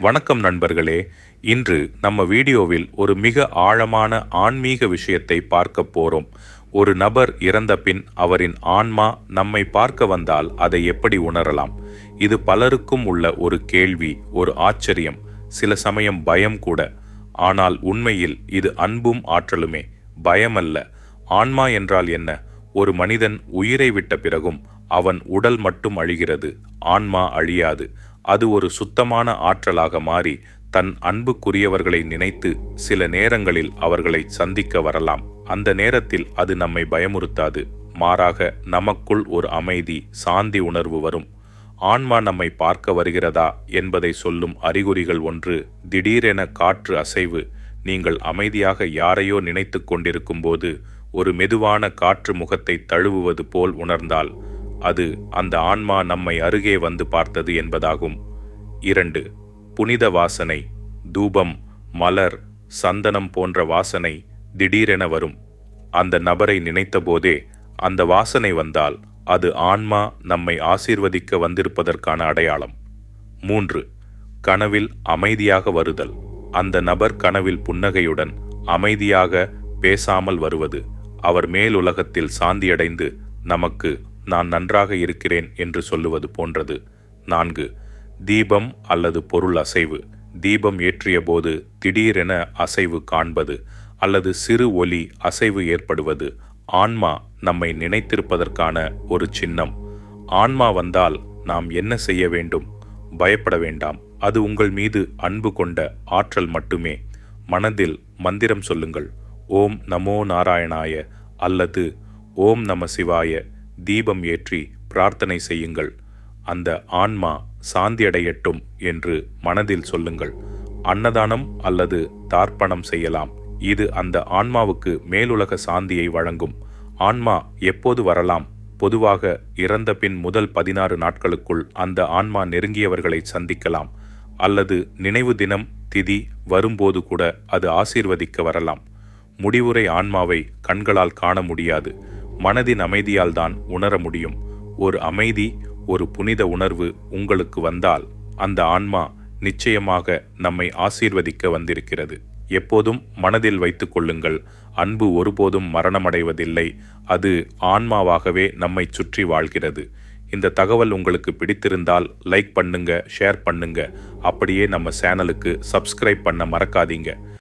வணக்கம் நண்பர்களே. இன்று நம்ம வீடியோவில் ஒரு மிக ஆழமான ஆன்மீக விஷயத்தை பார்க்க போறோம். ஒரு நபர் இறந்த பின் அவரின் ஆன்மா நம்மை பார்க்க வந்தால் அதை எப்படி உணரலாம்? இது பலருக்கும் உள்ள ஒரு கேள்வி ஒரு ஆச்சரியம் சில சமயம் பயம் கூட. ஆனால் உண்மையில் இது அன்பும் ஆற்றலுமே. பயமல்ல. ஆன்மா என்றால் என்ன? ஒரு மனிதன் உயிரை விட்ட பிறகும் அவன் உடல் மட்டும் அழிகிறது ஆன்மா அழியாது. அது ஒரு சுத்தமான ஆற்றலாக மாறி தன் அன்புக்குரியவர்களை நினைத்து சில நேரங்களில் அவர்களை சந்திக்க வரலாம். அந்த நேரத்தில் அது நம்மை பயமுறுத்தாது. மாறாக நமக்குள் ஒரு அமைதி சாந்தி உணர்வு வரும். ஆன்மா நம்மை பார்க்க வருகிறதா என்பதை சொல்லும் அறிகுறிகள் ஒன்று திடீரென காற்று அசைவு. நீங்கள் அமைதியாக யாரையோ நினைத்து கொண்டிருக்கும்போது ஒரு மெதுவான காற்று முகத்தை தழுவுவது போல் உணர்ந்தால் அது அந்த ஆன்மா நம்மை அருகே வந்து பார்த்தது என்பதாகும். இரண்டு புனித வாசனை தூபம் மலர் சந்தனம் போன்ற வாசனை திடீரென வரும். அந்த நபரை நினைத்தபோதே அந்த வாசனை வந்தால் அது ஆன்மா நம்மை ஆசீர்வதிக்க வந்திருப்பதற்கான அடையாளம். மூன்று கனவில் அமைதியாக வருதல். அந்த நபர் கனவில் புன்னகையுடன் அமைதியாக பேசாமல் வருவது அவர் மேலுலகத்தில் சாந்தியடைந்து நமக்கு நான் நன்றாக இருக்கிறேன் என்று சொல்லுவது போன்றது. நான்கு தீபம் அல்லது பொருள் அசைவு. தீபம் ஏற்றிய போது திடீரென அசைவு காண்பது அல்லது சிறு ஒலி அசைவு ஏற்படுவது ஆன்மா நம்மை நினைத்திருப்பதற்கான ஒரு சின்னம். ஆன்மா வந்தால் நாம் என்ன செய்ய வேண்டும்? பயப்பட வேண்டாம். அது உங்கள் மீது அன்பு கொண்ட ஆற்றல் மட்டுமே. மனதில் மந்திரம் சொல்லுங்கள். ஓம் நமோ நாராயணாய அல்லது ஓம் நம சிவாய தீபம் ஏற்றி பிரார்த்தனை செய்யுங்கள். அந்த ஆன்மா சாந்தியடையட்டும் என்று மனதில் சொல்லுங்கள். அன்னதானம் அல்லது தார்ப்பணம் செய்யலாம். இது அந்த ஆன்மாவுக்கு மேலுலக சாந்தியை வழங்கும். ஆன்மா எப்போது வரலாம்? பொதுவாக இறந்த பின் முதல் பதினாறு நாட்களுக்குள் அந்த ஆன்மா நெருங்கியவர்களை சந்திக்கலாம். அல்லது நினைவு தினம் திதி வரும்போது கூட அது ஆசீர்வதிக்க வரலாம். முடிவுரை ஆன்மாவை கண்களால் காண முடியாது. மனதின் அமைதியால் தான் உணர முடியும். ஒரு அமைதி ஒரு புனித உணர்வு உங்களுக்கு வந்தால் அந்த ஆன்மா நிச்சயமாக நம்மை ஆசீர்வதிக்க வந்திருக்கிறது. எப்போதும் மனதில் வைத்துக் கொள்ளுங்கள். அன்பு ஒருபோதும் மரணமடைவதில்லை. அது ஆன்மாவாகவே நம்மை சுற்றி வாழ்கிறது. இந்த தகவல் உங்களுக்கு பிடித்திருந்தால் லைக் பண்ணுங்க ஷேர் பண்ணுங்க. அப்படியே நம்ம சேனலுக்கு சப்ஸ்கிரைப் பண்ண மறக்காதீங்க.